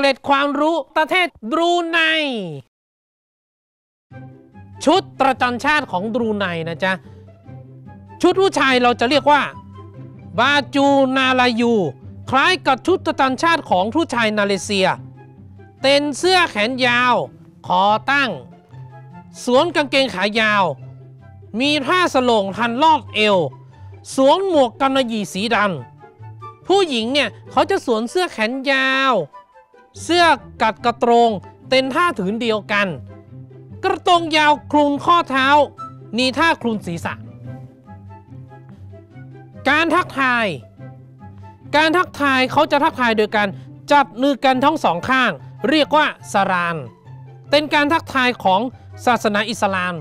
เกร็ดความรู้ประเทศบรูไน ชุดประจันชาติของบรูไนนะจ๊ะ ชุดผู้ชายเราจะเรียกว่า บาจูนาลายู คล้ายกับชุดประจันชาติของผู้ชายนาเลเซียเต็นเสื้อแขนยาว คอตั้ง สวมกางเกงขายาว มีผ้าสลงพันรอบเอว สวมหมวกกำมะหยี่สีดำผู้หญิงเนี่ยเขาจะสวมเสื้อแขนยาว เสื้อกัดกระโตรงเต็นท่าถืนเดียวกัน กระโตรงยาวคลุมข้อเท้า นีท่าคลุมศีรษะ การทักทาย การทักทายเขาจะทักทายโดยการจับมือกันทั้งสองข้าง เรียกว่าสาราน เป็นการทักทายของศาสนาอิสลาม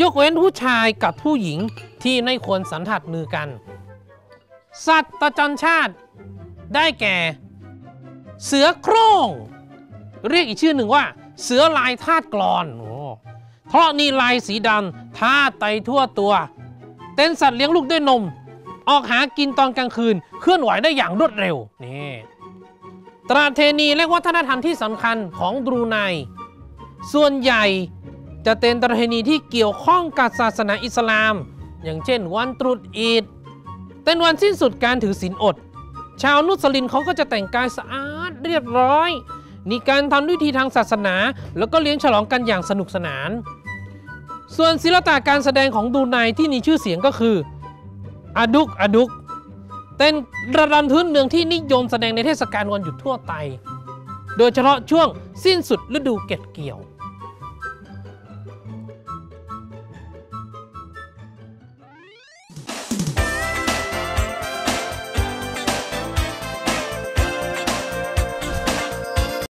ยกเว้นผู้ชายกับผู้หญิงที่ไม่ควรสันทัดมือกัน สัตว์ประจำชาติ ได้แก่ เสือโคร่งเรียกอีกชื่อหนึ่งว่า เสือลายทาดกรอนโอ้เพราะนี่ลายสีดำท่าไตทั่วตัว เป็นสัตว์เลี้ยงลูกด้วยนม ออกหากินตอนกลางคืน เคลื่อนไหวได้อย่างรวดเร็วนี่ตราเทนีและวัฒนธรรมที่สำคัญของบรูไนส่วนใหญ่จะเป็นประเพณีที่เกี่ยวข้องกับศาสนาอิสลาม อย่างเช่นวันตรุษอีดเป็นวันสิ้นสุดการถือศีลอด ชาวมุสลิมเขาก็จะแต่งกายสะอาดเรียบร้อยมีการทำพิธีทางศาสนา แล้วก็เลี้ยงฉลองกันอย่างสนุกสนาน ส่วนศิลปะการแสดงของดูไนที่มีชื่อเสียงก็คืออดุกอดุกเป็นระดับพื้นเมืองที่นิยมแสดงในเทศกาลวันหยุดทั่วไปโดยเฉพาะช่วงสิ้นสุดฤดูเก็บเกี่ยว